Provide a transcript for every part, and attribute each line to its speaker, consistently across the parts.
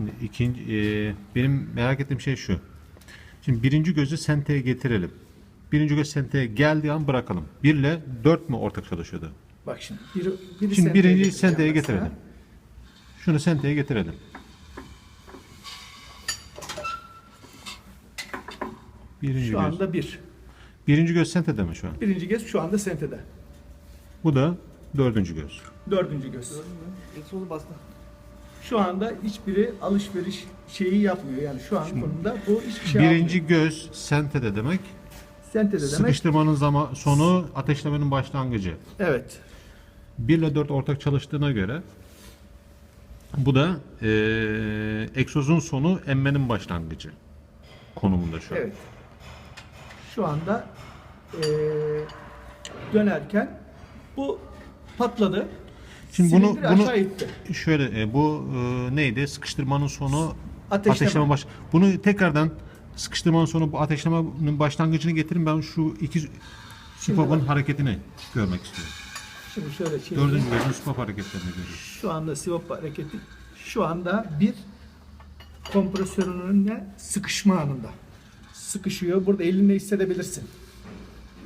Speaker 1: Şimdi ikinci, e, benim merak ettiğim şey şu. Şimdi birinci gözü senteye getirelim. Birinci göz senteye geldiği an bırakalım. 1 ile 4 mü ortak çalışıyordu?
Speaker 2: Bak şimdi. Biri, biri
Speaker 1: Şimdi birinci senteye
Speaker 2: mesela.
Speaker 1: getirelim. Şunu senteye getirelim. Birinci
Speaker 2: Şu
Speaker 1: göz.
Speaker 2: anda bir.
Speaker 1: Birinci göz sentede mi şu an?
Speaker 2: Birinci göz şu anda sentede.
Speaker 1: Bu da dördüncü göz.
Speaker 2: Dördüncü göz.
Speaker 3: Egzozu bastı.
Speaker 2: Şu anda hiçbiri alışveriş şeyi yapmıyor. Yani şu an konumda bu hiçbir şey
Speaker 1: Birinci göz sentede demek.
Speaker 2: Sentede demek.
Speaker 1: Sıkıştırmanın zaman sonu ateşlemenin başlangıcı.
Speaker 2: Evet.
Speaker 1: 1 ile 4 ortak çalıştığına göre bu da eee egzozun sonu emmenin başlangıcı konumunda şu an.
Speaker 2: Evet. Şu anda eee, dönerken bu patladı.
Speaker 1: Şimdi bunu-
Speaker 2: Silindir
Speaker 1: bunu-
Speaker 2: aşağı itti.
Speaker 1: Şöyle e, bu e, neydi? Sıkıştırmanın sonu
Speaker 2: Ateşleme.
Speaker 1: ateşleme baş. Bunu tekrardan sıkıştırmanın sonu bu ateşlemenin başlangıcını getirin. Ben şu iki supapın
Speaker 2: bak.
Speaker 1: hareketini görmek istiyorum.
Speaker 2: Şimdi şöyle şey.
Speaker 1: Dördüncü gözün supap hareketlerini görüyorum.
Speaker 2: Şu anda sivop hareketi şu anda bir kompresörün önüne sıkışma anında. Sıkışıyor. Burada elinle hissedebilirsin.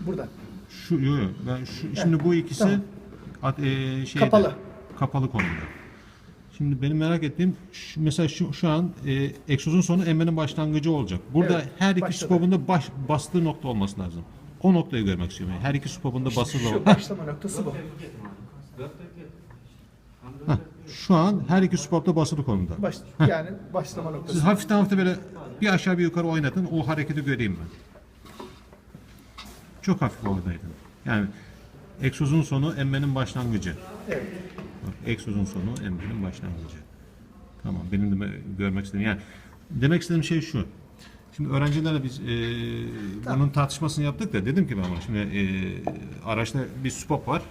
Speaker 2: Burada.
Speaker 1: Şu yo, yo, ben şu, şimdi bu ikisi
Speaker 2: tamam.
Speaker 1: At- e, şeyde,
Speaker 2: Kapalı.
Speaker 1: Kapalı konumda. Şimdi benim merak ettiğim şu- mesela şu şu an e, egzozun sonu emmenin başlangıcı olacak. Burada
Speaker 2: Evet,
Speaker 1: her iki
Speaker 2: başladı.
Speaker 1: supabında baş, bastığı nokta olması lazım. O noktayı görmek istiyorum. Yani her iki supabında basılı
Speaker 2: Şu
Speaker 1: ol-
Speaker 2: başlama noktası bu.
Speaker 1: Heh, Şu an her iki supapta basılı konumda.
Speaker 2: Baş, yani başlama
Speaker 1: Siz
Speaker 2: noktası.
Speaker 1: hafiften hafiften böyle bir aşağı bir yukarı oynatın. O hareketi göreyim ben. Çok hafif oynayın. Yani egzozun sonu emmenin başlangıcı.
Speaker 2: Evet.
Speaker 1: Bak, egzozun sonu emrenin başlangıcı. Tamam benim de görmek istediğim yani demek istediğim şey şu. Şimdi öğrencilerle biz e, bunun tartışmasını yaptık da dedim ki ben buna şimdi e, araçta bir supap var.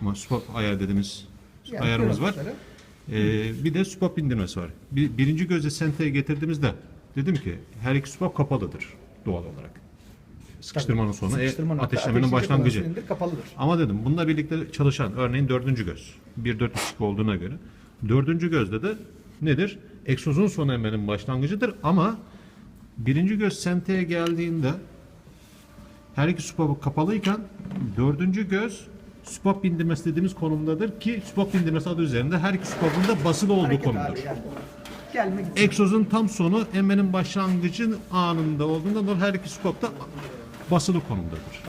Speaker 1: Ama supap ayar dediğimiz
Speaker 2: Yani
Speaker 1: ayarımız var. E, bir de supap bindirmesi var. Bir, birinci gözle senteye getirdiğimizde dedim ki her iki supap kapalıdır doğal olarak. Sıkıştırmanın sonu, e,
Speaker 2: Sıkıştırma nokta,
Speaker 1: ateşlemenin başlangıcı.
Speaker 2: silindir kapalıdır.
Speaker 1: Ama dedim bununla birlikte çalışan örneğin dördüncü göz. Bir dört ışık olduğuna göre. Dördüncü gözde de nedir? Egzozun son emmenin başlangıcıdır ama birinci göz senteye geldiğinde her iki supapı kapalıyken dördüncü göz supap bindirmesi dediğimiz konumdadır ki supap bindirmesi adı üzerinde her iki supapın da basılı olduğu
Speaker 2: Hareket
Speaker 1: konumdur.
Speaker 2: yani. Gelmek
Speaker 1: Egzozun tam sonu emmenin başlangıcın anında olduğundan dolayı her iki supap da basılı konumdadır.